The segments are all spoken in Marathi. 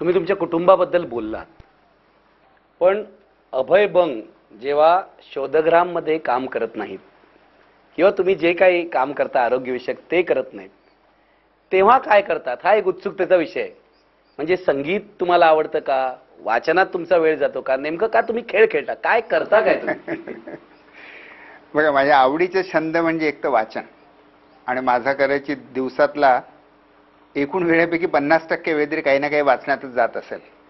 तुम्ही तुमच्या कुटुंबाबद्दल बोललात. पण अभय बंग जेव्हा शोधग्राममध्ये काम करत नाहीत किंवा तुम्ही जे काही काम करता आरोग्यविषयक ते करत नाहीत तेव्हा काय करतात? हा एक उत्सुकतेचा विषय आहे. म्हणजे संगीत तुम्हाला आवडतं का? वाचनात तुमचा वेळ जातो का? नेमकं का तुम्ही खेळ खेळता? काय करता काय तुम्ही? बघा माझ्या आवडीचे छंद म्हणजे एक तर वाचन. आणि माझा करायची दिवसातला एकूण वेळेपैकी पन्नास टक्के वेळ तरी काही ना काही वाचण्यातच जात असेल.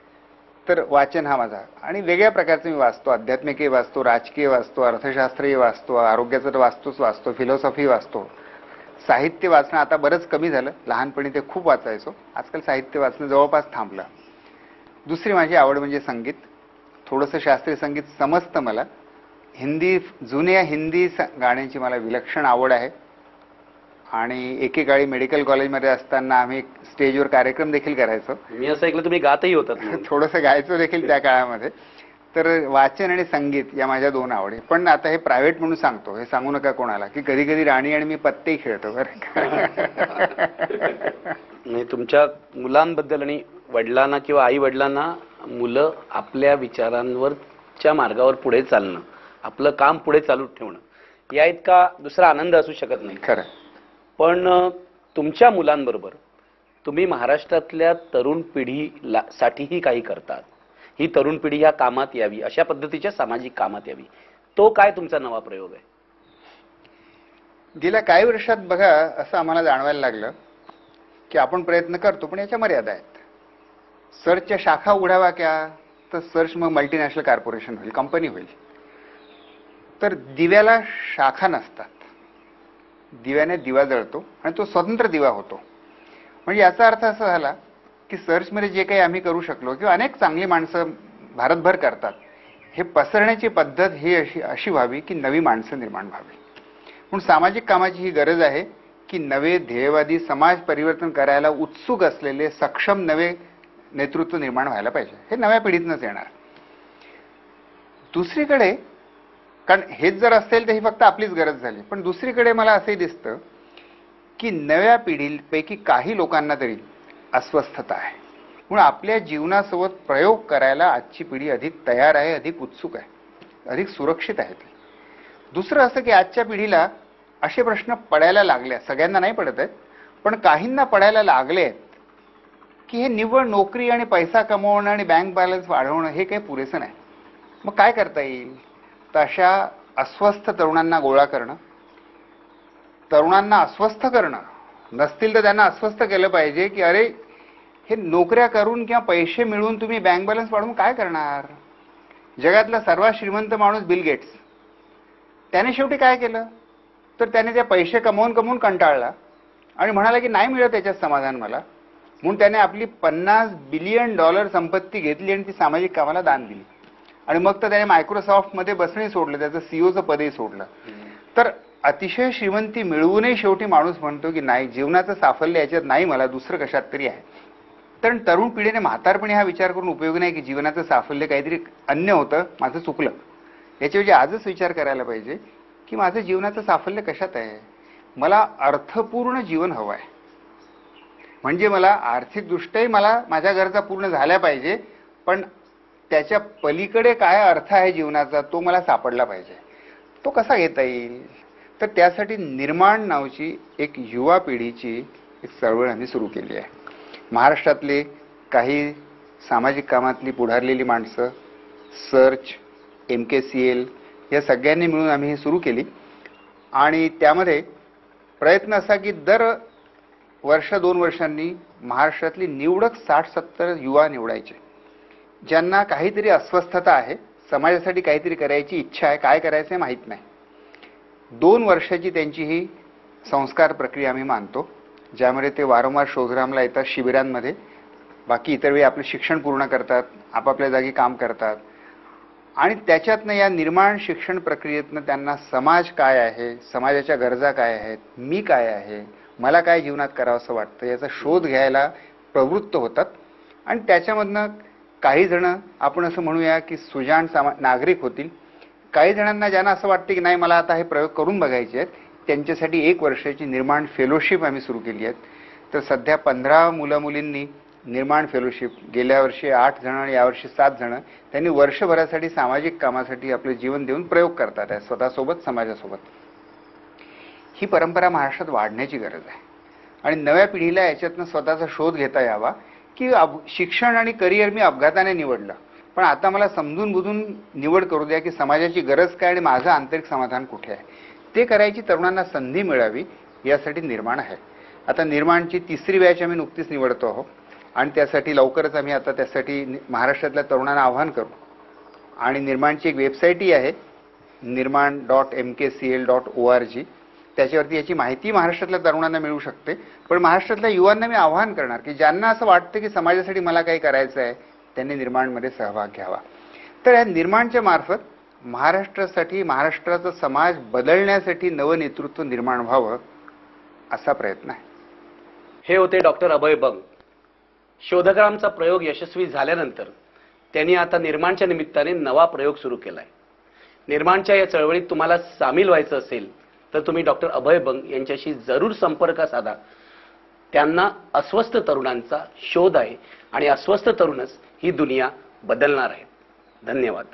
तर वाचन हा माझा. आणि वेगळ्या प्रकारचं मी वाचतो. आध्यात्मिकही वाचतो राजकीय वाचतो अर्थशास्त्रही वाचतो आरोग्याचं तर वाचतोच वाचतो फिलॉसॉफी वाचतो. साहित्य वाचणं आता बरंच कमी झालं. लहानपणी ते खूप वाचायचो. आजकाल साहित्य वाचणं जवळपास थांबलं. दुसरी माझी आवड म्हणजे संगीत. थोडंसं शास्त्रीय संगीत समजतं मला. हिंदी जुन्या हिंदी स- गाण्यांची मला विलक्षण आवड आहे. आणि एकेकाळी मेडिकल कॉलेजमध्ये असताना आम्ही स्टेजवर कार्यक्रम देखील करायचो. मी असं ऐकलं तुम्ही गातही होतात म्हणून. थोडंसं गायचो देखील त्या काळामध्ये. तर वाचन आणि संगीत या माझ्या दोन आवडी. पण आता हे प्रायव्हेट म्हणून सांगतो. हे सांगू नका कोणाला की कधी कधी राणी आणि मी पत्तेही खेळतो बरं तुमच्या मुलांबद्दल आणि वडिलांना किंवा आई वडिलांना मुलं आपल्या विचारांवरच्या मार्गावर पुढे चालणं आपलं काम पुढे चालू ठेवणं या इतका दुसरा आनंद असू शकत नाही. खरं. पण तुमच्या मुलांबरोबर तुम्ही महाराष्ट्रातल्या तरुण पिढीला साठीही काही करतात. ही तरुण पिढी या कामात यावी अशा पद्धतीच्या सामाजिक कामात यावी. तो काय तुमचा नवा प्रयोग आहे? गेल्या काही वर्षात बघा असं आम्हाला जाणवायला लागलं की आपण प्रयत्न करतो पण याच्या मर्यादा आहेत. सर्चच्या शाखा उघडावा क्या तर सर्च मग मल्टीनॅशनल कॉर्पोरेशन होईल कंपनी होईल. तर दिव्याला शाखा नसतात. दिव्याने दिवा जळतो आणि तो स्वतंत्र दिवा होतो. म्हणजे याचा अर्थ असा झाला की सर्चमध्ये जे काही आम्ही करू शकलो किंवा अनेक चांगली माणसं भारतभर करतात हे पसरण्याची पद्धत ही अशी अशी व्हावी की नवी माणसं निर्माण व्हावी. म्हणून सामाजिक कामाची ही गरज आहे की नवे ध्येयवादी समाज परिवर्तन करायला उत्सुक असलेले सक्षम नवे नेतृत्व निर्माण व्हायला पाहिजे. हे नव्या पिढीतनंच येणार. दुसरीकडे कारण हेच जर असेल तर ही फक्त आपलीच गरज झाली. पण दुसरीकडे मला असंही दिसतं की नव्या पिढीपैकी काही लोकांना तरी अस्वस्थता आहे. म्हणून आपल्या जीवनासोबत प्रयोग करायला आजची पिढी अधिक तयार आहे अधिक उत्सुक आहे अधिक सुरक्षित आहे ती. दुसरं असं की आजच्या पिढीला असे प्रश्न पडायला लागले सगळ्यांना नाही पडत आहेत पण काहींना पडायला लागले आहेत की हे निव्वळ नोकरी आणि पैसा कमवणं आणि बँक बॅलन्स वाढवणं हे काही पुरेसं नाही. मग काय करता येईल? तशा अशा अस्वस्थ तरुणांना गोळा करणं तरुणांना अस्वस्थ करणं नसतील तर त्यांना अस्वस्थ केलं पाहिजे की अरे हे नोकऱ्या करून किंवा पैसे मिळवून तुम्ही बँक बॅलन्स वाढवून काय करणार? जगातला सर्वात श्रीमंत माणूस बिल गेट्स. त्याने शेवटी काय केलं? तर त्याने ते पैसे कमवून कमवून कंटाळला आणि म्हणाला की नाही मिळत त्याच्यात समाधान मला. म्हणून त्याने आपली पन्नास बिलियन डॉलर संपत्ती घेतली आणि ती सामाजिक कामाला दान दिली. आणि मग तर त्याने मायक्रोसॉफ्टमध्ये बसणंही सोडलं त्याचं सीओचं पदही सोडलं. तर अतिशय श्रीमंती मिळवूनही शेवटी माणूस म्हणतो की नाही जीवनाचं साफल्य याच्यात नाही मला दुसरं कशात तरी आहे. तर तरुण पिढीने म्हातारपणी हा विचार करून उपयोग नाही की जीवनाचं साफल्य काहीतरी अन्य होतं माझं चुकलं. याच्याऐवजी आजच विचार करायला पाहिजे की माझं जीवनाचं साफल्य कशात आहे? मला अर्थपूर्ण जीवन हवं आहे. म्हणजे मला आर्थिकदृष्ट्याही मला माझ्या गरजा पूर्ण झाल्या पाहिजे पण त्याच्या पलीकडे काय अर्थ आहे जीवनाचा तो मला सापडला पाहिजे. तो कसा घेता येईल? तर त्यासाठी निर्माण नावची एक युवा पिढीची एक चळवळ आम्ही सुरू केली आहे. महाराष्ट्रातले काही सामाजिक कामातली पुढारलेली माणसं search M K C L या सगळ्यांनी मिळून आम्ही ही सुरू केली. आणि त्यामध्ये प्रयत्न असा की दर वर्ष दोन वर्षांनी महाराष्ट्रातली निवडक साठ सत्तर युवा निवडायचे. ज्यांना काहीतरी अस्वस्थता आहे समाजासाठी काहीतरी करायची इच्छा आहे काय करायचं आहे माहीत नाही. दोन वर्षाची त्यांची ही संस्कार प्रक्रिया आम्ही मानतो ज्यामध्ये ते वारंवार शोधरामला येतात शिबिरांमध्ये. बाकी इतर वेळी आपलं शिक्षण पूर्ण करतात आपापल्या जागी काम करतात. आणि त्याच्यातनं या निर्माण शिक्षण प्रक्रियेतनं त्यांना समाज काय आहे समाजाच्या गरजा काय आहेत मी काय आहे मला काय जीवनात करावं असं वाटतं याचा शोध घ्यायला प्रवृत्त होतात. आणि त्याच्यामधनं काही जण आपण असं म्हणूया की सुजाण सामा नागरिक होतील. काही जणांना ज्यांना असं वाटतं की नाही मला आता हे प्रयोग करून बघायचे आहेत त्यांच्यासाठी एक वर्षाची निर्माण फेलोशिप आम्ही सुरू केली आहेत. तर सध्या पंधरा मुलं मुलींनी निर्माण फेलोशिप गेल्या वर्षी आठ जण आणि यावर्षी सात जण त्यांनी वर्षभरासाठी सामाजिक कामासाठी आपले जीवन देऊन प्रयोग करतात आहे स्वतःसोबत समाजासोबत. ही परंपरा महाराष्ट्रात वाढण्याची गरज आहे. आणि नव्या पिढीला याच्यातनं स्वतःचा शोध घेता यावा. की अब शिक्षण आणि करिअर मी अपघाताने निवडलं. पण आता मला समजून बुजून निवड करू द्या की समाजाची गरज काय आणि माझं आंतरिक समाधान कुठे आहे? ते करायची तरुणांना संधी मिळावी यासाठी निर्माण आहे. आता निर्माणची तिसरी बॅच आम्ही नुकतीच निवडतो आहोत. आणि त्यासाठी लवकरच आम्ही आता त्यासाठी महाराष्ट्रातल्या तरुणांना आव्हान करू. आणि निर्माणची एक वेबसाईटही आहे निर्माण dot M K C L dot O R G त्याच्यावरती याची माहिती महाराष्ट्रातल्या तरुणांना मिळू शकते. पण महाराष्ट्रातल्या युवांना मी आव्हान करणार की ज्यांना असं वाटतं की समाजासाठी मला काही करायचं आहे त्यांनी निर्माणमध्ये सहभाग घ्यावा. तर या निर्माणच्या मार्फत महाराष्ट्रासाठी महाराष्ट्राचा समाज बदलण्यासाठी नवं नेतृत्व निर्माण व्हावं असा प्रयत्न आहे. हे होते डॉक्टर अभय बंग. शोधग्रामचा प्रयोग यशस्वी झाल्यानंतर त्यांनी आता निर्माणच्या निमित्ताने नवा प्रयोग सुरू केलाय. निर्माणच्या या चळवळीत तुम्हाला सामील व्हायचं असेल तर तुम्ही डॉक्टर अभय बंग यांच्याशी जरूर संपर्क साधा. त्यांना अस्वस्थ तरुणांचा शोध आहे आणि अस्वस्थ तरुणच ही दुनिया बदलणार आहे. धन्यवाद.